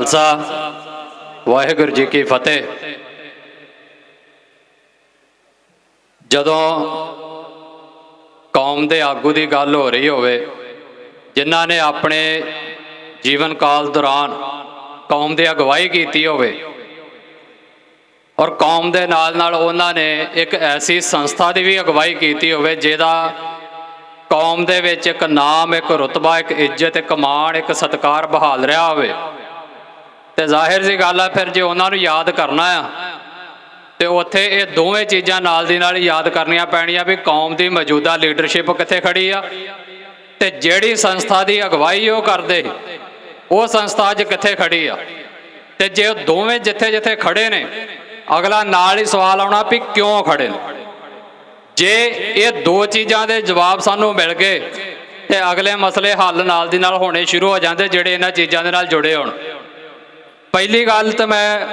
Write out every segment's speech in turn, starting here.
ਖਾਲਸਾ, ਵਾਹਿਗੁਰੂ ਜੀ ਕੀ ਫਤਿਹ। ਜਦੋਂ ਕੌਮ ਦੇ ਆਗੂ ਦੀ ਗੱਲ ਹੋ ਰਹੀ ਹੋਵੇ, ਜਿਨ੍ਹਾਂ ਨੇ ਆਪਣੇ ਜੀਵਨ ਕਾਲ ਦੌਰਾਨ ਕੌਮ ਦੀ ਅਗਵਾਈ ਕੀਤੀ ਹੋਵੇ, ਔਰ ਕੌਮ ਦੇ ਨਾਲ ਨਾਲ ਉਹਨਾਂ ਨੇ ਇੱਕ ਐਸੀ ਸੰਸਥਾ ਦੀ ਵੀ ਅਗਵਾਈ ਕੀਤੀ ਹੋਵੇ, ਜਿਹਦਾ ਕੌਮ ਦੇ ਵਿੱਚ ਇੱਕ ਨਾਮ, ਇੱਕ ਰੁਤਬਾ, ਇੱਕ ਇੱਜ਼ਤ, ਇੱਕ ਮਾਣ, ਇੱਕ ਸਤਿਕਾਰ ਬਹਾਲ ਰਿਹਾ ਹੋਵੇ ਤੇ ਜ਼ਾਹਿਰ ਜੀ ਗੱਲ ਆ, ਫਿਰ ਜੇ ਉਹਨਾਂ ਨੂੰ ਯਾਦ ਕਰਨਾ ਆ, ਤੇ ਉੱਥੇ ਇਹ ਦੋਵੇਂ ਚੀਜ਼ਾਂ ਨਾਲ ਦੀ ਨਾਲ ਹੀ ਯਾਦ ਕਰਨੀਆਂ ਪੈਣੀਆਂ ਵੀ ਕੌਮ ਦੀ ਮੌਜੂਦਾ ਲੀਡਰਸ਼ਿਪ ਕਿੱਥੇ ਖੜੀ ਆ ਤੇ ਜਿਹੜੀ ਸੰਸਥਾ ਦੀ ਅਗਵਾਈ ਉਹ ਕਰਦੇ, ਉਹ ਸੰਸਥਾ ਅੱਜ ਕਿੱਥੇ ਖੜੀ ਆ। ਤੇ ਜੇ ਉਹ ਦੋਵੇਂ ਜਿੱਥੇ ਜਿੱਥੇ ਖੜੇ ਨੇ, ਅਗਲਾ ਨਾਲ ਹੀ ਸਵਾਲ ਆਉਣਾ ਵੀ ਕਿਉਂ ਖੜੇ ਨੇ? ਜੇ ਇਹ ਦੋ ਚੀਜ਼ਾਂ ਦੇ ਜਵਾਬ ਸਾਨੂੰ ਮਿਲ ਗਏ, ਤੇ ਅਗਲੇ ਮਸਲੇ ਹੱਲ ਨਾਲ ਦੀ ਨਾਲ ਹੋਣੇ ਸ਼ੁਰੂ ਹੋ ਜਾਂਦੇ ਜਿਹੜੇ ਇਹਨਾਂ ਚੀਜ਼ਾਂ ਦੇ ਨਾਲ ਜੁੜੇ ਹੋਣ। ਪਹਿਲੀ ਗੱਲ ਤਾਂ ਮੈਂ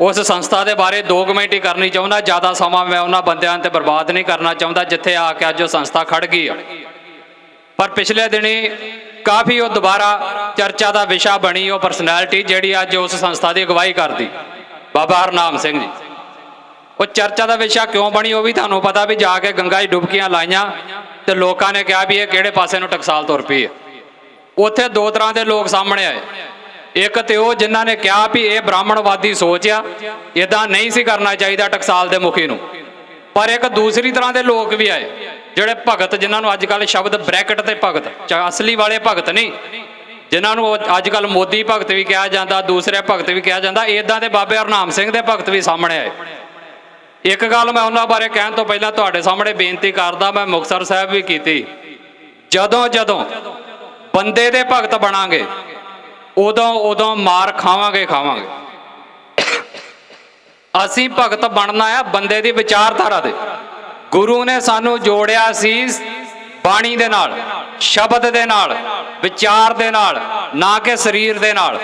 ਉਸ ਸੰਸਥਾ ਦੇ ਬਾਰੇ ਦੋ ਕਮੈਂਟ ਕਰਨੀ ਚਾਹੁੰਦਾ, ਜ਼ਿਆਦਾ ਸਮਾਂ ਮੈਂ ਉਹਨਾਂ ਬੰਦਿਆਂ ਤੇ ਬਰਬਾਦ ਨਹੀਂ ਕਰਨਾ ਚਾਹੁੰਦਾ ਜਿੱਥੇ ਆ ਕੇ ਅੱਜ ਉਹ ਸੰਸਥਾ ਖੜ ਗਈ ਆ। ਪਰ ਪਿਛਲੇ ਦਿਨੀ ਕਾਫੀ ਉਹ ਦੁਬਾਰਾ ਚਰਚਾ ਦਾ ਵਿਸ਼ਾ ਬਣੀ, ਉਹ ਪਰਸਨੈਲਿਟੀ ਜਿਹੜੀ ਅੱਜ ਉਸ ਸੰਸਥਾ ਦੀ ਅਗਵਾਈ ਕਰਦੀ। ਬਾਬਾ ਹਰਨਾਮ ਸਿੰਘ ਜੀ। ਉਹ ਚਰਚਾ ਦਾ ਵਿਸ਼ਾ ਕਿਉਂ ਬਣੀ ਉਹ ਵੀ ਤੁਹਾਨੂੰ ਪਤਾ ਵੀ ਜਾ ਕੇ ਗੰਗਾ 'ਚ ਡੁਬਕੀਆਂ ਲਾਈਆਂ ਤੇ ਲੋਕਾਂ ਨੇ ਕਿਹਾ ਵੀ ਇਹ ਕਿਹੜੇ ਪਾਸੇ ਨੂੰ ਟਕਸਾਲ ਤੁਰ ਪਈ ਹੈ ਉੱਥੇ ਦੋ ਤਰ੍ਹਾਂ ਦੇ ਲੋਕ ਸਾਹਮਣੇ ਆਏ। ਇੱਕ ਤੇ ਉਹ ਜਿਨ੍ਹਾਂ ਨੇ ਕਿਹਾ ਵੀ ਇਹ ਬ੍ਰਾਹਮਣਵਾਦੀ ਸੋਚ ਆ ਇਦਾਂ ਨਹੀਂ ਸੀ ਕਰਨਾ ਚਾਹੀਦਾ ਟਕਸਾਲ ਦੇ ਮੁਖੀ ਨੂੰ। ਪਰ ਇੱਕ ਦੂਸਰੀ ਤਰ੍ਹਾਂ ਦੇ ਲੋਕ ਵੀ ਆਏ, ਜਿਹੜੇ ਭਗਤ, ਜਿਨ੍ਹਾਂ ਨੂੰ ਅੱਜ ਕੱਲ ਸ਼ਬਦ ਬ੍ਰੈਕਟ ਤੇ ਭਗਤ, ਚਾ ਅਸਲੀ ਵਾਲੇ ਭਗਤ ਨਹੀਂ, ਜਿਨ੍ਹਾਂ ਨੂੰ ਅੱਜ ਕੱਲ ਮੋਦੀ ਭਗਤ ਵੀ ਕਿਹਾ ਜਾਂਦਾ, ਦੂਸਰੇ ਭਗਤ ਵੀ ਕਿਹਾ ਜਾਂਦਾ ਇਦਾਂ ਦੇ ਬਾਬੇ ਹਰਨਾਮ ਸਿੰਘ ਦੇ ਭਗਤ ਵੀ ਸਾਹਮਣੇ ਆਏ। ਇੱਕ ਗੱਲ ਮੈਂ ਉਹਨਾਂ ਬਾਰੇ ਕਹਿਣ ਤੋਂ ਪਹਿਲਾਂ ਤੁਹਾਡੇ ਸਾਹਮਣੇ ਬੇਨਤੀ ਕਰਦਾ, ਮੈਂ ਮੁਕਤਸਰ ਸਾਹਿਬ ਵੀ ਕੀਤੀ। ਜਦੋਂ ਜਦੋਂ ਬੰਦੇ ਦੇ ਭਗਤ ਬਣਾਂਗੇ ਉਦੋਂ ਉਦੋਂ ਮਾਰ ਖਾਵਾਂਗੇ ਖਾਵਾਂਗੇ। ਅਸੀਂ ਭਗਤ ਬਣਨਾ ਆ ਬੰਦੇ ਦੀ ਵਿਚਾਰਧਾਰਾ ਦੇ ਗੁਰੂ ਨੇ ਸਾਨੂੰ ਜੋੜਿਆ ਸੀ ਬਾਣੀ ਦੇ ਨਾਲ, ਸ਼ਬਦ ਦੇ ਨਾਲ, ਵਿਚਾਰ ਦੇ ਨਾਲ, ਨਾ ਕਿ ਸਰੀਰ ਦੇ ਨਾਲ।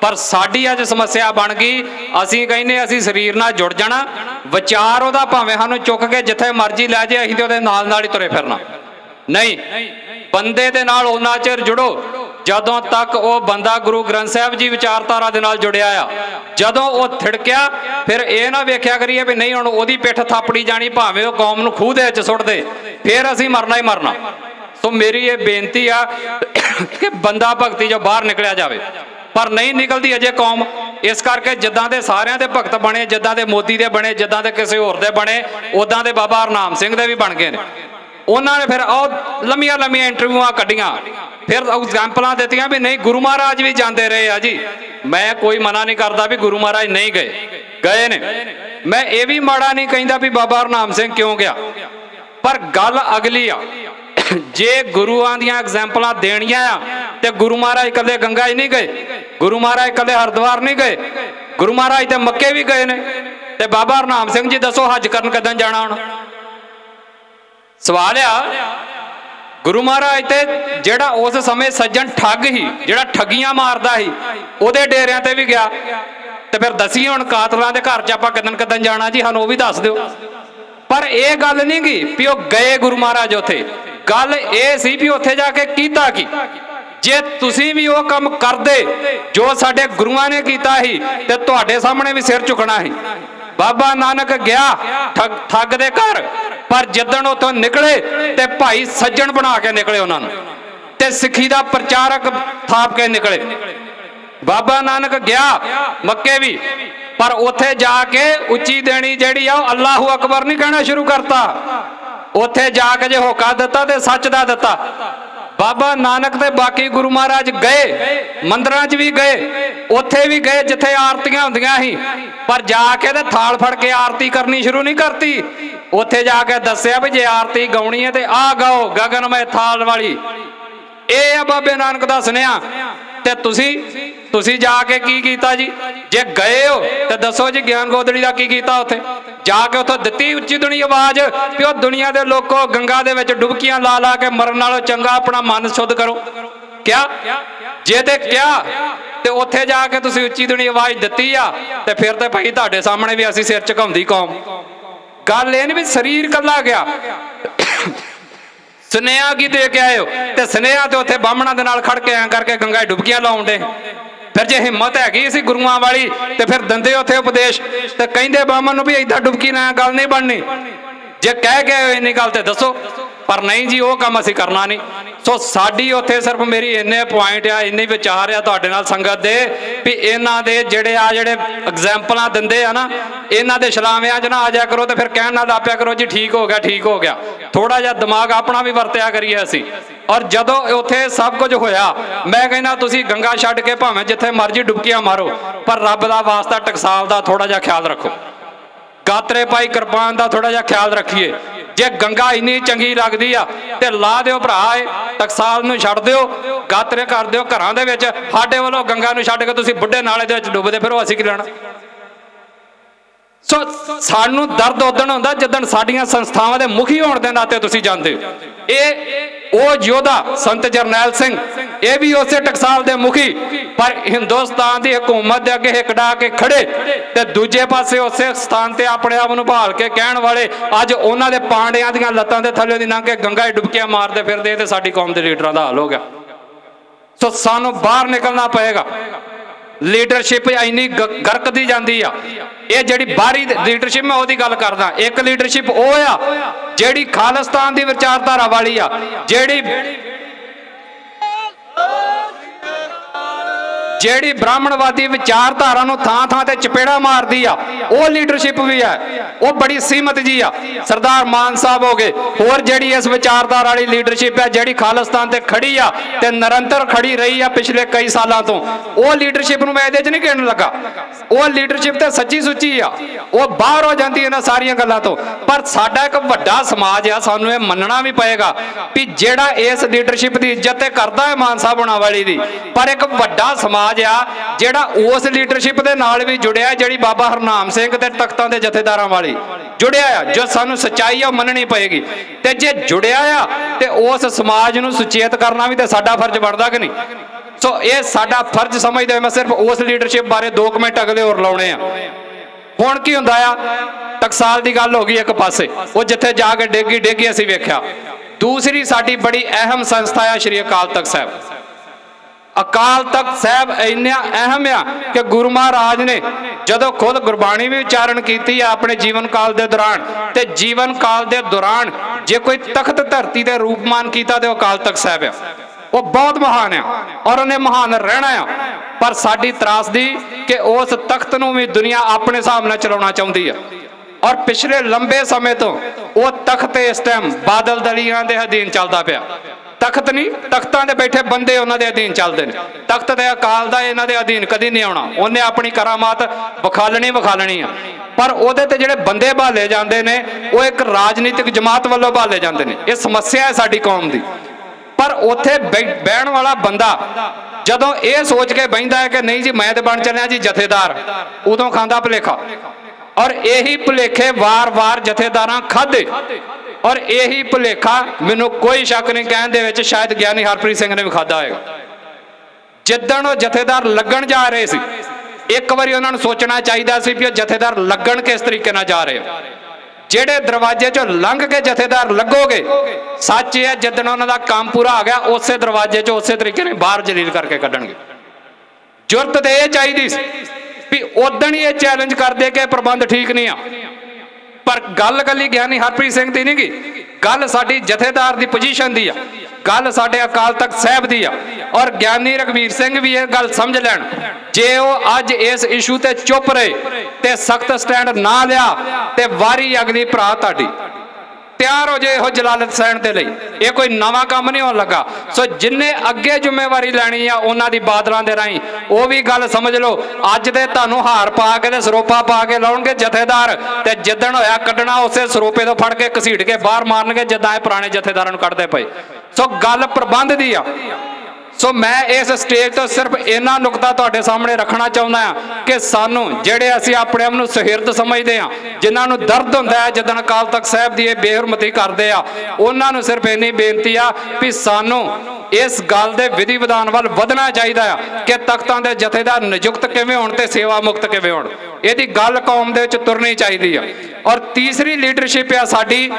ਪਰ ਸਾਡੀ ਅੱਜ ਸਮੱਸਿਆ ਬਣ ਗਈ, ਅਸੀਂ ਕਹਿੰਦੇ ਅਸੀਂ ਸਰੀਰ ਨਾਲ ਜੁੜ ਜਾਣਾ, ਵਿਚਾਰ ਉਹਦਾ ਭਾਵੇਂ ਸਾਨੂੰ ਚੁੱਕ ਕੇ ਜਿੱਥੇ ਮਰਜ਼ੀ ਲੈ ਜਾਏ, ਅਸੀਂ ਤੇ ਉਹਦੇ ਨਾਲ ਨਾਲ ਹੀ ਤੁਰੇ ਫਿਰਨਾ। ਨਹੀਂ, ਬੰਦੇ ਦੇ ਨਾਲ ਉਹਨਾਂ ਚਿਰ ਜੁੜੋ। ਜਦੋਂ ਤੱਕ ਉਹ ਬੰਦਾ ਗੁਰੂ ਗ੍ਰੰਥ ਸਾਹਿਬ ਜੀ ਵਿਚਾਰਧਾਰਾ ਦੇ ਨਾਲ ਜੁੜਿਆ ਆ, ਜਦੋਂ ਉਹ ਥਿੜਕਿਆ, ਫਿਰ ਇਹ ਨਾ ਵੇਖਿਆ ਕਰੀਏ ਵੀ ਨਹੀਂ, ਹੁਣ ਉਹਦੀ ਪਿੱਠ ਥਾਪੜੀ ਜਾਣੀ, ਭਾਵੇਂ ਉਹ ਕੌਮ ਨੂੰ ਖੂਹ ਦੇ ਵਿੱਚ ਸੁੱਟ ਦੇ ਫਿਰ ਅਸੀਂ ਮਰਨਾ ਹੀ ਮਰਨਾ। ਸੋ ਮੇਰੀ ਇਹ ਬੇਨਤੀ ਆ ਕਿ ਬੰਦਾ ਭਗਤੀ ਜੋ ਬਾਹਰ ਨਿਕਲਿਆ ਜਾਵੇ। ਪਰ ਨਹੀਂ ਨਿਕਲਦੀ ਅਜੇ ਕੌਮ। ਇਸ ਕਰਕੇ ਜਿੱਦਾਂ ਦੇ ਸਾਰਿਆਂ ਦੇ ਭਗਤ ਬਣੇ, ਜਿੱਦਾਂ ਦੇ ਮੋਦੀ ਦੇ ਬਣੇ, ਜਿੱਦਾਂ ਦੇ ਕਿਸੇ ਹੋਰ ਦੇ ਬਣੇ ਉਦਾਂ ਦੇ ਬਾਬਾ ਹਰਨਾਮ ਸਿੰਘ ਦੇ ਵੀ ਬਣ ਗਏ ਨੇ। ਉਹਨਾਂ ਨੇ ਫਿਰ ਉਹ ਲੰਮੀਆਂ ਲੰਮੀਆਂ ਇੰਟਰਵਿਊਆਂ ਕੱਢੀਆਂ। ਫਿਰ ਐਗਜ਼ਾਮਪਲਾਂ ਦਿੱਤੀਆਂ ਵੀ ਨਹੀਂ, ਗੁਰੂ ਮਹਾਰਾਜ ਵੀ ਜਾਂਦੇ ਰਹੇ ਆ ਜੀ। ਮੈਂ ਕੋਈ ਮਨਾ ਨਹੀਂ ਕਰਦਾ ਵੀ ਗੁਰੂ ਮਹਾਰਾਜ ਨਹੀਂ ਗਏ। ਗਏ ਨੇ। ਮੈਂ ਇਹ ਵੀ ਮਾੜਾ ਨਹੀਂ ਕਹਿੰਦਾ ਵੀ ਬਾਬਾ ਹਰਨਾਮ ਸਿੰਘ ਕਿਉਂ ਗਿਆ। ਪਰ ਗੱਲ ਅਗਲੀ ਆ। ਜੇ ਗੁਰੂਆਂ ਦੀਆਂ ਐਗਜ਼ਾਮਪਲਾਂ ਦੇਣੀਆਂ ਆ, ਤੇ ਗੁਰੂ ਮਹਾਰਾਜ ਕਦੇ ਗੰਗਾ 'ਚ ਨਹੀਂ ਗਏ। ਗੁਰੂ ਮਹਾਰਾਜ ਕਦੇ ਹਰਿਦੁਆਰ ਨਹੀਂ ਗਏ। ਗੁਰੂ ਮਹਾਰਾਜ ਤੇ ਮੱਕੇ ਵੀ ਗਏ ਨੇ। ਤੇ ਬਾਬਾ ਹਰਨਾਮ ਸਿੰਘ ਜੀ ਦੱਸੋ ਹੱਜ ਕਰਨ ਕਦੋਂ ਜਾਣਾ ਹੁਣ? ਸਵਾਲ ਆ। ਗੁਰੂ ਮਹਾਰਾਜ ਤੇ ਜਿਹੜਾ ਉਸ ਸਮੇਂ ਸੱਜਣ ਠੱਗ ਹੀ ਜਿਹੜਾ ਠੱਗੀਆਂ ਮਾਰਦਾ ਸੀ, ਉਹਦੇ ਡੇਰਿਆਂ ਤੇ ਵੀ ਗਿਆ। ਤੇ ਫਿਰ ਦਸੀ ਹੁਣ ਕਾਤਲਾਂ ਦੇ ਘਰ 'ਚ ਆਪਾਂ ਕਦੋਂ ਕਦੋਂ ਜਾਣਾ ਜੀ, ਸਾਨੂੰ ਉਹ ਵੀ ਦੱਸ ਦਿਓ। ਪਰ ਇਹ ਗੱਲ ਨਹੀਂ ਗੀ ਵੀ ਉਹ ਗਏ ਗੁਰੂ ਮਹਾਰਾਜ ਉੱਥੇ। ਗੱਲ ਇਹ ਸੀ ਵੀ ਉੱਥੇ ਜਾ ਕੇ ਕੀਤਾ ਕੀ? ਜੇ ਤੁਸੀਂ ਵੀ ਉਹ ਕੰਮ ਕਰਦੇ ਜੋ ਸਾਡੇ ਗੁਰੂਆਂ ਨੇ ਕੀਤਾ ਸੀ, ਤੇ ਤੁਹਾਡੇ ਸਾਹਮਣੇ ਵੀ ਸਿਰ ਝੁਕਣਾ ਸੀ। ਬਾਬਾ ਨਾਨਕ ਗਿਆ, ਠੱਗ ਦੇ ਘਰ। ਪਰ ਜਿੱਦਣ ਉਥੋਂ ਨਿਕਲੇ ਤੇ ਭਾਈ ਸੱਜਣ ਬਣਾ ਕੇ ਨਿਕਲੇ ਉਹਨਾਂ ਨੂੰ। ਤੇ ਸਿੱਖੀ ਦਾ ਪ੍ਰਚਾਰਕ ਥਾਪ ਕੇ ਨਿਕਲੇ। ਬਾਬਾ ਨਾਨਕ ਗਿਆ, ਮੱਕੇ ਵੀ। ਪਰ ਉੱਥੇ ਜਾ ਕੇ ਉੱਚੀ ਦੇਣੀ ਜਿਹੜੀ ਆ, ਉਹ ਅੱਲਾਹੂ ਅਕਬਰ ਨਹੀਂ ਕਹਿਣਾ ਸ਼ੁਰੂ ਕਰਤਾ। ਉੱਥੇ ਜਾ ਕੇ ਜੇ ਹੋਕਾ ਦਿੱਤਾ ਤੇ ਸੱਚ ਦਾ ਦਿੱਤਾ। ਬਾਬਾ ਨਾਨਕ ਤੇ ਬਾਕੀ ਗੁਰੂ ਮਹਾਰਾਜ ਗਏ, ਮੰਦਰਾਂ 'ਚ ਵੀ ਗਏ, ਉੱਥੇ ਵੀ ਗਏ, ਜਿੱਥੇ ਆਰਤੀਆਂ ਹੁੰਦੀਆਂ ਸੀ। ਪਰ ਜਾ ਕੇ ਤੇ ਥਾਲ ਫੜ ਕੇ ਆਰਤੀ ਕਰਨੀ ਸ਼ੁਰੂ ਨਹੀਂ ਕਰਤੀ। ਉੱਥੇ ਜਾ ਕੇ ਦੱਸਿਆ ਵੀ ਜੇ ਆਰਤੀ ਗਾਉਣੀ ਹੈ ਤੇ ਆ ਗਾਓ, ਗਗਨਮੈ ਥਾਲ ਵਾਲੀ। ਇਹ ਆ ਬਾਬੇ ਨਾਨਕ ਦਾ ਸੁਨੇਹਾ। ਤੇ ਤੁਸੀਂ ਤੁਸੀਂ ਜਾ ਕੇ ਕੀ ਕੀਤਾ ਜੀ? ਜੇ ਗਏ ਹੋ, ਤੇ ਦੱਸੋ ਜੀ ਗਿਆਨ ਗੋਦੜੀ ਦਾ ਕੀ ਕੀਤਾ ਉੱਥੇ? ਜਾ ਕੇ ਉੱਥੋਂ ਦਿੱਤੀ ਉੱਚੀ ਦੁਨੀ ਆਵਾਜ਼, ਵੀ ਉਹ ਦੁਨੀਆ ਦੇ ਲੋਕੋ ਗੰਗਾ ਦੇ ਵਿੱਚ ਡੁਬਕੀਆਂ ਲਾ ਲਾ ਕੇ ਮਰਨ ਨਾਲੋਂ ਚੰਗਾ ਆਪਣਾ ਮਨ ਸ਼ੁੱਧ ਕਰੋ। ਕਿਆ? ਜੇ ਤੇ ਕਿਆ, ਤੇ ਉੱਥੇ ਜਾ ਕੇ ਤੁਸੀਂ ਉੱਚੀ ਦੁਨੀ ਆਵਾਜ਼ ਦਿੱਤੀ ਆ, ਤੇ ਫਿਰ ਤੇ ਭਾਈ ਤੁਹਾਡੇ ਸਾਹਮਣੇ ਵੀ ਅਸੀਂ ਸਿਰ ਝੁਕਾਉਂਦੀ ਕੌਮ। ਗੱਲ ਇਹ ਨਹੀਂ ਵੀ ਸਰੀਰ ਕੱਲਾ ਗਿਆ। ਸੁਨੇਹਾ ਕੀ ਦੇ ਕੇ ਆਇਓ ਤੇ ਸੁਨੇਹਾ ਤੇ ਉੱਥੇ ਬਾਹਮਣਾਂ ਦੇ ਨਾਲ ਖੜ ਕੇ ਐਂ ਕਰਕੇ ਗੰਗਾ 'ਚ ਡੁਬਕੀਆਂ ਲਾਉਂਦੇ ਫਿਰ ਜੇ ਹਿੰਮਤ ਹੈਗੀ ਸੀ ਗੁਰੂਆਂ ਵਾਲੀ, ਤੇ ਫਿਰ ਦਿੰਦੇ ਉੱਥੇ ਉਪਦੇਸ਼। ਤੇ ਕਹਿੰਦੇ ਬਾਮਨ ਨੂੰ ਵੀ ਏਦਾਂ ਡੁਬਕੀ ਨਾ ਗੱਲ ਨਹੀਂ ਬਣਨੀ। ਜੇ ਕਹਿ ਗਏ ਇੰਨੀ ਗੱਲ ਤੇ ਦੱਸੋ। ਪਰ ਨਹੀਂ ਜੀ, ਉਹ ਕੰਮ ਅਸੀਂ ਕਰਨਾ ਨਹੀਂ। ਸੋ ਸਾਡੀ ਉੱਥੇ ਸਿਰਫ ਮੇਰੀ ਇੰਨੇ ਪੁਆਇੰਟ ਆ, ਇੰਨੇ ਵਿਚਾਰ ਆ ਤੁਹਾਡੇ ਨਾਲ ਸੰਗਤ ਦੇ, ਵੀ ਇਹਨਾਂ ਦੇ ਜਿਹੜੇ ਆ ਜਿਹੜੇ ਐਗਜ਼ਾਮਪਲਾਂ ਦਿੰਦੇ ਆ ਨਾ, ਇਹਨਾਂ ਦੇ ਸ਼ਲਾਮਿਆਂ 'ਚ ਨਾ ਆ ਜਾ ਕਰੋ ਤੇ ਫਿਰ ਕਹਿਣ ਨਾਲ ਆਪਿਆ ਕਰੋ ਜੀ, ਠੀਕ ਹੋ ਗਿਆ, ਠੀਕ ਹੋ ਗਿਆ। ਥੋੜਾ ਜਿਹਾ ਦਿਮਾਗ ਆਪਣਾ ਵੀ ਵਰਤਿਆ ਕਰੀਏ ਅਸੀਂ। ਔਰ ਜਦੋਂ ਉੱਥੇ ਸਭ ਕੁਝ ਹੋਇਆ, ਮੈਂ ਕਹਿੰਦਾ, ਤੁਸੀਂ ਗੰਗਾ ਛੱਡ ਕੇ ਭਾਵੇਂ ਜਿੱਥੇ ਮਰਜ਼ੀ ਡੁਬਕੀਆਂ ਮਾਰੋ, ਪਰ ਰੱਬ ਦਾ ਵਾਸਤਾ ਟਕਸਾਲ ਦਾ ਥੋੜਾ ਜਿਹਾ ਖਿਆਲ ਰੱਖੋ। ਗਾਤਰੇ ਪਾਈ ਕਿਰਪਾਨ ਦਾ ਥੋੜਾ ਜਿਹਾ ਖਿਆਲ ਰੱਖੀਏ। ਜੇ ਗੰਗਾ ਇੰਨੀ ਚੰਗੀ ਲੱਗਦੀ ਆ, ਤੇ ਲਾ ਦਿਓ ਭਰਾ ਏ ਟਕਸਾਲ ਨੂੰ ਛੱਡ ਦਿਓ, ਗਾਤਰੇ ਕਰ ਦਿਓ ਘਰਾਂ ਦੇ ਵਿੱਚ, ਸਾਡੇ ਵੱਲੋਂ ਗੰਗਾ ਨੂੰ ਛੱਡ ਕੇ ਤੁਸੀਂ ਬੁੱਢੇ ਨਾਲੇ ਦੇ ਵਿੱਚ ਡੁੱਬਦੇ ਫਿਰੋ, ਅਸੀਂ ਕੀ ਲੈਣਾ? ਸੋ ਸਾਨੂੰ ਦਰਦ ਉਦਣ ਹੁੰਦਾ ਜਦੋਂ ਸਾਡੀਆਂ ਸੰਸਥਾਵਾਂ ਦੇ ਮੁਖੀ ਹੋਣ ਦੇ ਨਾਤੇ ਤੁਸੀਂ ਜਾਂਦੇ ਹੋ। ਇਹ ਉਹ ਯੋਧਾ ਸੰਤ ਜਰਨੈਲ ਸਿੰਘ, ਇਹ ਵੀ ਉਸੇ ਟਕਸਾਲ ਦੇ ਮੁਖੀ, ਪਰ ਹਿੰਦੁਸਤਾਨ ਦੀ ਹਕੂਮਤ ਦੇ ਅੱਗੇ ਹਿਕੜਾ ਕੇ ਖੜੇ ਤੇ ਦੂਜੇ ਪਾਸੇ ਉਸੇ ਸਥਾਨ ਤੇ ਆਪਣੇ ਆਪ ਨੂੰ ਭਾਲ ਕੇ ਕਹਿਣ ਵਾਲੇ ਅੱਜ ਉਹਨਾਂ ਦੇ ਪਾਂਡਿਆਂ ਦੀਆਂ ਲੱਤਾਂ ਦੇ ਥੱਲੇ ਦੀ ਲੰਘ ਕੇ ਗੰਗਾ 'ਚ ਡੁਬਕੀਆਂ ਮਾਰਦੇ ਫਿਰਦੇ ਤੇ ਸਾਡੀ ਕੌਮ ਦੇ ਲੀਡਰਾਂ ਦਾ ਹਾਲ ਹੋ ਗਿਆ। ਸੋ ਸਾਨੂੰ ਬਾਹਰ ਨਿਕਲਣਾ ਪਏਗਾ। ਲੀਡਰਸ਼ਿਪ ਇੰਨੀ ਗ- ਗਰਕਦੀ ਜਾਂਦੀ ਆ। ਇਹ ਜਿਹੜੀ ਬਾਹਰੀ ਲੀਡਰਸ਼ਿਪ ਮੈਂ ਉਹਦੀ ਗੱਲ ਕਰਦਾ। ਇੱਕ ਲੀਡਰਸ਼ਿਪ ਉਹ ਆ ਜਿਹੜੀ ਖਾਲਿਸਤਾਨ ਦੀ ਵਿਚਾਰਧਾਰਾ ਵਾਲੀ ਆ, ਜਿਹੜੀ ਜਿਹੜੀ ਬ੍ਰਾਹਮਣਵਾਦੀ ਵਿਚਾਰਧਾਰਾ ਨੂੰ ਥਾਂ ਥਾਂ ਤੇ ਚਪੇੜਾ ਮਾਰਦੀ ਆ, ਉਹ ਲੀਡਰਸ਼ਿਪ ਵੀ ਹੈ ਉਹ ਬੜੀ ਸੀਮਤ ਜੀ ਆ। ਸਰਦਾਰ ਮਾਨ ਸਾਹਿਬ ਹੋ ਗਏ। ਹੋਰ ਜਿਹੜੀ ਇਸ ਵਿਚਾਰਧਾਰਾ ਵਾਲੀ ਲੀਡਰਸ਼ਿਪ ਆ, ਜਿਹੜੀ ਖਾਲਿਸਤਾਨ ਤੇ ਖੜੀ ਆ ਤੇ ਨਿਰੰਤਰ ਖੜੀ ਰਹੀ ਆ ਪਿਛਲੇ ਕਈ ਸਾਲਾਂ ਤੋਂ, ਉਹ ਲੀਡਰਸ਼ਿਪ ਨੂੰ ਮੈਂ ਇਹਦੇ 'ਚ ਨਹੀਂ ਕਹਿਣ ਲੱਗਾ। ਉਹ ਲੀਡਰਸ਼ਿਪ ਤੇ ਸੱਚੀ ਸੁੱਚੀ ਆ। ਉਹ ਬਾਹਰ ਹੋ ਜਾਂਦੀ ਇਹਨਾਂ ਸਾਰੀਆਂ ਗੱਲਾਂ ਤੋਂ। ਪਰ ਸਾਡਾ ਇੱਕ ਵੱਡਾ ਸਮਾਜ ਆ, ਸਾਨੂੰ ਇਹ ਮੰਨਣਾ ਵੀ ਪਏਗਾ ਵੀ ਜਿਹੜਾ ਇਸ ਲੀਡਰਸ਼ਿਪ ਦੀ ਇੱਜ਼ਤ ਤੇ ਕਰਦਾ ਹੈ ਮਾਨ ਸਾਹਿਬ ਹੋਣਾ ਵਾਲੀ ਦੀ, ਪਰ ਇੱਕ ਵੱਡਾ ਸਮਾਜ ਆ ਜਿਹੜਾ ਉਸ ਲੀਡਰਸ਼ਿਪ ਦੇ ਨਾਲ ਵੀ ਜੁੜਿਆ, ਜਿਹੜੀ ਬਾਬਾ ਹਰਨਾਮ ਸਿੰਘ ਤੇ ਤਖਤਾਂ ਦੇ ਜਥੇਦਾਰਾਂ ਵਾਲੀ। ਜੁੜਿਆ ਆ। ਜੋ ਸਾਨੂੰ ਸੱਚਾਈ ਆ ਮੰਨਣੀ ਪਏਗੀ। ਤੇ ਜੇ ਜੁੜਿਆ ਆ, ਤੇ ਉਸ ਸਮਾਜ ਨੂੰ ਸੁਚੇਤ ਕਰਨਾ ਵੀ ਤੇ ਸਾਡਾ ਫਰਜ਼ ਬਣਦਾ ਕਿ ਨਹੀਂ? ਸੋ ਇਹ ਸਾਡਾ ਫਰਜ਼ ਸਮਝਦੇ ਮੈਂ ਸਿਰਫ ਉਸ ਲੀਡਰਸ਼ਿਪ ਬਾਰੇ 2 ਮਿੰਟ ਅਗਲੇ ਹੋਰ ਲਾਉਣੇ ਆ। ਹੁਣ ਕੀ ਹੁੰਦਾ ਆ? ਟਕਸਾਲ ਦੀ ਗੱਲ ਹੋ ਗਈ ਇੱਕ ਪਾਸੇ। ਉਹ ਜਿੱਥੇ ਜਾ ਕੇ ਡੇਗੀ ਡੇਗੀ ਅਸੀਂ ਵੇਖਿਆ। ਦੂਸਰੀ ਸਾਡੀ ਬੜੀ ਅਹਿਮ ਸੰਸਥਾ ਆ, ਸ਼੍ਰੀ ਅਕਾਲ ਤਖਤ ਸਾਹਿਬ। ਅਕਾਲ ਤਖਤ ਸਾਹਿਬ ਇੰਨਾ ਅਹਿਮ ਆ ਕਿ ਗੁਰੂ ਮਹਾਰਾਜ ਨੇ ਜਦੋਂ ਖੁਦ ਗੁਰਬਾਣੀ ਵੀ ਉਚਾਰਨ ਕੀਤੀ ਆ ਆਪਣੇ ਜੀਵਨ ਕਾਲ ਦੇ ਦੌਰਾਨ, ਤੇ ਜੀਵਨ ਕਾਲ ਦੇ ਦੌਰਾਨ ਜੇ ਕੋਈ ਤਖਤ ਧਰਤੀ ਦੇ ਰੂਪਮਾਨ ਕੀਤਾ ਤੇ ਉਹ ਅਕਾਲ ਤਖਤ ਸਾਹਿਬ ਆ। ਉਹ ਬਹੁਤ ਮਹਾਨ ਆ ਔਰ ਉਹਨੇ ਮਹਾਨ ਰਹਿਣਾ ਆ। ਪਰ ਸਾਡੀ ਤਰਾਸ ਦੀ ਕਿ ਉਸ ਤਖਤ ਨੂੰ ਵੀ ਦੁਨੀਆ ਆਪਣੇ ਹਿਸਾਬ ਨਾਲ ਚਲਾਉਣਾ ਚਾਹੁੰਦੀ ਆ। ਔਰ ਪਿਛਲੇ ਲੰਬੇ ਸਮੇਂ ਤੋਂ ਉਹ ਤਖਤ ਇਸ ਟਾਈਮ ਬਾਦਲ ਦਲੀਆਂ ਦੇ ਅਧੀਨ ਚੱਲਦਾ ਪਿਆ। ਤਖਤ ਨਹੀਂ, ਤਖਤਾਂ ਤੇ ਬੈਠੇ ਬੰਦੇ ਉਹਨਾਂ ਦੇ ਅਧੀਨ ਚੱਲਦੇ ਨੇ। ਤਖਤ ਤੇ ਅਕਾਲ ਦਾ ਇਹਨਾਂ ਦੇ ਅਧੀਨ ਕਦੀ ਨਹੀਂ ਆਉਣਾ। ਉਹਨੇ ਆਪਣੀ ਕਰਾਮਾਤ ਵਿਖਾਲਣੀ ਵਿਖਾਲਣੀ ਆ। ਪਰ ਉਹਦੇ ਤੇ ਜਿਹੜੇ ਬੰਦੇ ਭਾਲੇ ਜਾਂਦੇ ਨੇ, ਉਹ ਇੱਕ ਰਾਜਨੀਤਿਕ ਜਮਾਤ ਵੱਲੋਂ ਭਾਲੇ ਜਾਂਦੇ ਨੇ। ਇਹ ਸਮੱਸਿਆ ਹੈ ਸਾਡੀ ਕੌਮ ਦੀ। ਪਰ ਉੱਥੇ ਬਹਿਣ ਵਾਲਾ ਬੰਦਾ ਜਦੋਂ ਇਹ ਸੋਚ ਕੇ ਬੈਂਦਾ ਹੈ ਕਿ ਨਹੀਂ ਜੀ, ਮੈਂ ਤੇ ਬਣ ਚੱਲਿਆ ਜੀ, ਜਥੇਦਾਰ। ਉਦੋਂ ਖਾਂਦਾ ਭੁਲੇਖਾ। ਔਰ ਇਹੀ ਭੁਲੇਖੇ ਵਾਰ-ਵਾਰ ਜਥੇਦਾਰਾਂ ਖਾਦੇ ਔਰ ਇਹੀ ਭੁਲੇਖਾ ਮੈਨੂੰ ਕੋਈ ਸ਼ੱਕ ਨਹੀਂ ਕਹਿਣ ਦੇ ਵਿੱਚ ਸ਼ਾਇਦ ਗਿਆਨੀ ਹਰਪ੍ਰੀਤ ਸਿੰਘ ਨੇ ਵੀ ਖਾਦਾ ਹੋਏਗਾ। ਜਿੱਦਣ ਉਹ ਜਥੇਦਾਰ ਲੱਗਣ ਜਾ ਰਹੇ ਸੀ, ਇੱਕ ਵਾਰੀ ਉਹਨਾਂ ਨੂੰ ਸੋਚਣਾ ਚਾਹੀਦਾ ਸੀ ਵੀ ਉਹ ਜਥੇਦਾਰ ਲੱਗਣ ਕਿਸ ਤਰੀਕੇ ਨਾਲ ਜਾ ਰਹੇ ਆ। ਜਿਹੜੇ ਦਰਵਾਜ਼ੇ ਚੋਂ ਲੰਘ ਕੇ ਜਥੇਦਾਰ ਲੱਗੋਗੇ, ਸੱਚ ਇਹ ਹੈ, ਜਿੱਦਣ ਉਹਨਾਂ ਦਾ ਕੰਮ ਪੂਰਾ ਆ ਗਿਆ, ਉਸੇ ਦਰਵਾਜ਼ੇ ਚੋਂ ਉਸੇ ਤਰੀਕੇ ਨਾਲ ਬਾਹਰ ਜਲੀਲ ਕਰਕੇ ਕੱਢਣਗੇ। ਜੁਰਤ ਤੇ ਇਹ ਚਾਹੀਦੀ ਸੀ ਵੀ ਉਦਣ ਹੀ ਇਹ ਚੈਲੰਜ ਕਰਦੇ ਕਿ ਪ੍ਰਬੰਧ ਠੀਕ ਨਹੀਂ ਆ। ਪਰ ਗੱਲ ਕੱਲੀ ਗਿਆਨੀ ਹਰਪ੍ਰੀਤ ਸਿੰਘ ਦੀ ਨਹੀਂ ਗੀ ਗੱਲ ਸਾਡੀ ਜਥੇਦਾਰ ਦੀ ਪੋਜੀਸ਼ਨ ਦੀ ਆ। ਗੱਲ ਸਾਡੇ ਅਕਾਲ ਤਖਤ ਸਾਹਿਬ ਦੀ ਆ। ਔਰ ਗਿਆਨੀ ਰਗਵੀਰ ਸਿੰਘ ਵੀ ਇਹ ਗੱਲ ਸਮਝ ਲੈਣ। ਜੇ ਉਹ ਅੱਜ ਇਸ ਇਸ਼ੂ ਤੇ ਚੁੱਪ ਰਹੇ ਤੇ ਸਖਤ ਸਟੈਂਡ ਨਾ ਲਿਆ ਤੇ ਵਾਰੀ ਅਗਲੀ ਭਰਾ ਤੁਹਾਡੀ। ਤਿਆਰ ਹੋ ਜੇ ਇਹੋ ਜਲਾਲਤ ਸਹਿਣ ਦੇ ਲਈ। ਇਹ ਕੋਈ ਨਵਾਂ ਕੰਮ ਨਹੀਂ ਹੋਣ ਲੱਗਾ। ਸੋ ਜਿੰਨੇ ਅੱਗੇ ਜ਼ਿੰਮੇਵਾਰੀ ਲੈਣੀ ਆ, ਉਹਨਾਂ ਦੀ ਬਾਦਲਾਂ ਦੇ ਰਾਹੀਂ। ਉਹ ਵੀ ਗੱਲ ਸਮਝ ਲਓ, ਅੱਜ ਦੇ ਤੁਹਾਨੂੰ ਹਾਰ ਪਾ ਕੇ ਤੇ ਸਰੋਪਾ ਪਾ ਕੇ ਲਾਉਣਗੇ ਜਥੇਦਾਰ ਤੇ ਜਿੱਦਣ ਹੋਇਆ ਕੱਢਣਾ, ਉਸੇ ਸਰੋਪੇ ਤੋਂ ਫੜ ਕੇ ਘਸੀਟ ਕੇ ਬਾਹਰ ਮਾਰਨਗੇ, ਜਿੱਦਾਂ ਇਹ ਪੁਰਾਣੇ ਜਥੇਦਾਰਾਂ ਨੂੰ ਕੱਢਦੇ ਪਏ। ਸੋ ਗੱਲ ਪ੍ਰਬੰਧ ਦੀ ਆ। ਸੋ ਮੈਂ ਇਸ ਸਟੇਜ ਤੋਂ ਸਿਰਫ ਇਹਨਾਂ ਨੁਕਤਾ ਤੁਹਾਡੇ ਸਾਹਮਣੇ ਰੱਖਣਾ ਚਾਹੁੰਦਾ ਹਾਂ ਕਿ ਸਾਨੂੰ ਜਿਹੜੇ ਅਸੀਂ ਆਪਣੇ ਆਪ ਨੂੰ ਸਹਿਰਦ ਸਮਝਦੇ ਹਾਂ, ਜਿਨ੍ਹਾਂ ਨੂੰ ਦਰਦ ਹੁੰਦਾ ਹੈ ਜਦੋਂ ਅਕਾਲ ਤਖਤ ਸਾਹਿਬ ਦੀ ਇਹ ਬੇਹਰਮਤੀ ਕਰਦੇ ਆ, ਉਹਨਾਂ ਨੂੰ ਸਿਰਫ ਇੰਨੀ ਬੇਨਤੀ ਆ ਵੀ ਸਾਨੂੰ ਇਸ ਗੱਲ ਦੇ ਵਿਧੀ ਵਿਧਾਨ ਵੱਲ ਵਧਣਾ ਚਾਹੀਦਾ ਆ ਕਿ ਤਖਤਾਂ ਦੇ ਜਥੇਦਾਰ ਨਿਯੁਕਤ ਕਿਵੇਂ ਹੋਣ ਤੇ ਸੇਵਾ ਮੁਕਤ ਕਿਵੇਂ ਹੋਣ। ਇਹਦੀ ਗੱਲ ਕੌਮ ਦੇ ਵਿੱਚ ਤੁਰਨੀ ਚਾਹੀਦੀ ਆ। ਔਰ ਤੀਸਰੀ ਲੀਡਰਸ਼ਿਪ ਆ ਸਾਡੀ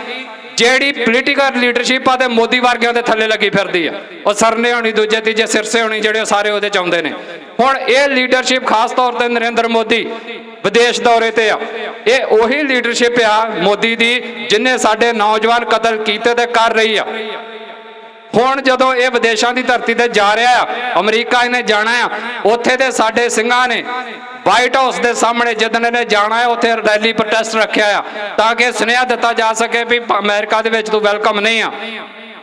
ਜਿਹੜੀ ਪੋਲੀਟੀਕਲ ਲੀਡਰਸ਼ਿਪ ਆ ਤੇ ਮੋਦੀ ਵਰਗਿਆਂ ਦੇ ਥੱਲੇ ਲੱਗੀ ਫਿਰਦੀ ਆ। ਉਹ ਸਰਨੇ ਹੋਣੀ, ਦੂਜੇ ਤੀਜੇ ਸਿਰਸੇ ਹੋਣੀ, ਜਿਹੜੇ ਉਹ ਸਾਰੇ ਉਹਦੇ ਚ ਆਉਂਦੇ ਨੇ। ਹੁਣ ਇਹ ਲੀਡਰਸ਼ਿਪ ਖਾਸ ਤੌਰ ਤੇ ਨਰਿੰਦਰ ਮੋਦੀ ਵਿਦੇਸ਼ ਦੌਰੇ ਤੇ ਆ। ਇਹ ਉਹੀ ਲੀਡਰਸ਼ਿਪ ਆ ਮੋਦੀ ਦੀ, ਜਿਨੇ ਸਾਡੇ ਨੌਜਵਾਨ ਕਤਲ ਕੀਤੇ ਤੇ ਕਰ ਰਹੀ ਆ। ਹੁਣ ਜਦੋਂ ਇਹ ਵਿਦੇਸ਼ਾਂ ਦੀ ਧਰਤੀ ਤੇ ਜਾ ਰਿਹਾ ਆ, ਅਮਰੀਕਾ ਇਹਨੇ ਜਾਣਾ ਆ, ਉੱਥੇ ਦੇ ਸਾਡੇ ਸਿੰਘਾਂ ਨੇ ਵਾਈਟ ਹਾਊਸ ਦੇ ਸਾਹਮਣੇ ਜਿੱਦਣ ਇਹਨੇ ਜਾਣਾ ਹੈ, ਉੱਥੇ ਰੈਲੀ ਪ੍ਰੋਟੈਸਟ ਰੱਖਿਆ ਆ, ਤਾਂ ਕਿ ਸੁਨੇਹਾ ਦਿੱਤਾ ਜਾ ਸਕੇ ਵੀ ਪ- ਅਮਰੀਕਾ ਦੇ ਵਿੱਚ ਤੂੰ ਵੈਲਕਮ ਨਹੀਂ ਆ।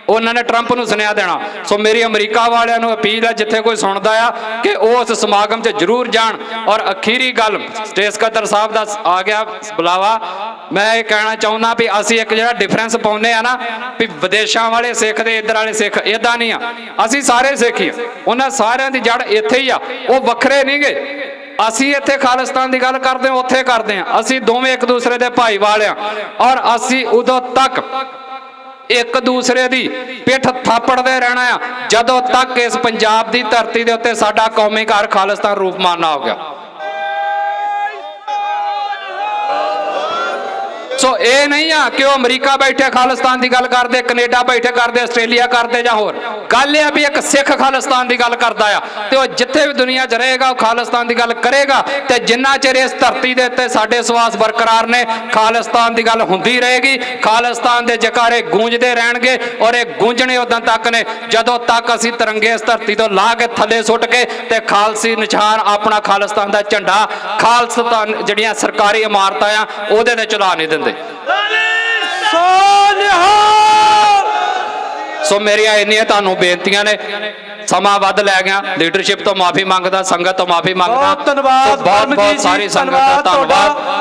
ਉਹਨਾਂ ਨੇ ਟਰੰਪ ਨੂੰ ਸੁਨੇਹਾ ਦੇਣਾ। ਸੋ ਮੇਰੀ ਅਮਰੀਕਾ ਵਾਲਿਆਂ ਨੂੰ ਅਪੀਲ ਹੈ, ਜਿੱਥੇ ਕੋਈ ਸੁਣਦਾ ਆ, ਕਿ ਉਹ ਉਸ ਸਮਾਗਮ 'ਚ ਜ਼ਰੂਰ ਜਾਣ। ਔਰ ਅਖੀਰੀ ਗੱਲ, ਸਟੇਜ ਕਦਰ ਸਾਹਿਬ ਦਾ ਆ ਗਿਆ ਬੁਲਾਵਾ। ਮੈਂ ਇਹ ਕਹਿਣਾ ਚਾਹੁੰਦਾ ਵੀ ਅਸੀਂ ਇੱਕ ਜਿਹੜਾ ਡਿਫਰੈਂਸ ਪਾਉਂਦੇ ਆ ਨਾ, ਵੀ ਵਿਦੇਸ਼ਾਂ ਵਾਲੇ ਸਿੱਖ ਦੇ ਇੱਧਰ ਵਾਲੇ ਸਿੱਖ ਇਦਾਂ ਨਹੀਂ ਆ। ਅਸੀਂ ਸਾਰੇ ਸਿੱਖ ਹੀ ਉਹਨਾਂ ਸਾਰਿਆਂ ਦੀ ਜੜ ਇੱਥੇ ਹੀ ਆ। ਉਹ ਵੱਖਰੇ ਨਹੀਂਗੇ। ਅਸੀਂ ਇੱਥੇ ਖਾਲਿਸਤਾਨ ਦੀ ਗੱਲ ਕਰਦੇ ਹਾਂ, ਉੱਥੇ ਕਰਦੇ ਹਾਂ। ਅਸੀਂ ਦੋਵੇਂ ਇੱਕ ਦੂਸਰੇ ਦੇ ਭਾਈਵਾਲ ਆ ਔਰ ਅਸੀਂ ਉਦੋਂ ਤੱਕ ਇੱਕ ਦੂਸਰੇ ਦੀ ਪਿੱਠ ਥਾਪੜਦੇ ਰਹਿਣਾ ਆ। ਜਦੋਂ ਤੱਕ ਇਸ ਪੰਜਾਬ ਦੀ ਧਰਤੀ ਦੇ ਉੱਤੇ ਸਾਡਾ ਕੌਮੀ ਘਰ ਖਾਲਿਸਤਾਨ ਰੂਪਮਾਨ ਨਾ ਹੋ ਗਿਆ। ਸੋ ਇਹ ਨਹੀਂ ਆ ਕਿ ਉਹ ਅਮਰੀਕਾ ਬੈਠੇ, ਖਾਲਿਸਤਾਨ ਦੀ ਗੱਲ ਕਰਦੇ, ਕੈਨੇਡਾ ਬੈਠੇ ਕਰਦੇ, ਆਸਟ੍ਰੇਲੀਆ ਕਰਦੇ ਜਾਂ ਹੋਰ। ਗੱਲ ਇਹ ਆ ਵੀ ਇੱਕ ਸਿੱਖ ਖਾਲਿਸਤਾਨ ਦੀ ਗੱਲ ਕਰਦਾ ਆ ਤੇ ਉਹ ਜਿੱਥੇ ਵੀ ਦੁਨੀਆ 'ਚ ਰਹੇਗਾ, ਉਹ ਖਾਲਿਸਤਾਨ ਦੀ ਗੱਲ ਕਰੇਗਾ ਤੇ ਜਿੰਨਾ ਚਿਰ ਇਸ ਧਰਤੀ ਦੇ ਉੱਤੇ ਸਾਡੇ ਸਵਾਸ ਬਰਕਰਾਰ ਨੇ, ਖਾਲਿਸਤਾਨ ਦੀ ਗੱਲ ਹੁੰਦੀ ਰਹੇਗੀ। ਖਾਲਿਸਤਾਨ ਦੇ ਜਕਾਰੇ ਗੂੰਜਦੇ ਰਹਿਣਗੇ ਔਰ ਇਹ ਗੂੰਜਣੇ ਉਦੋਂ ਤੱਕ ਨੇ, ਜਦੋਂ ਤੱਕ ਅਸੀਂ ਤਿਰੰਗੇ ਇਸ ਧਰਤੀ ਤੋਂ ਲਾ ਕੇ ਥੱਲੇ ਸੁੱਟ ਕੇ ਤੇ ਖਾਲਸੀ ਨਿਸ਼ਾਨ ਆਪਣਾ ਖਾਲਿਸਤਾਨ ਦਾ ਝੰਡਾ ਖਾਲਸਤਾਨ ਜਿਹੜੀਆਂ ਸਰਕਾਰੀ ਇਮਾਰਤਾਂ ਆ, ਉਹਦੇ ਤੇ ਚਲਾ ਨਹੀਂ ਦਿੰਦੇ। ਸੋ ਮੇਰੀਆਂ ਇੰਨੀਆਂ ਤੁਹਾਨੂੰ ਬੇਨਤੀਆਂ ਨੇ। ਸਮਾਂ ਵੱਧ ਲੈ ਗਿਆ। ਲੀਡਰਸ਼ਿਪ ਤੋਂ ਮਾਫੀ ਮੰਗਦਾ ਸੰਗਤ ਤੋਂ ਮਾਫੀ ਮੰਗਦਾ। ਬਹੁਤ ਧੰਨਵਾਦ, ਬਹੁਤ ਸਾਰੀ ਸੰਗਤ ਦਾ। ਧੰਨਵਾਦ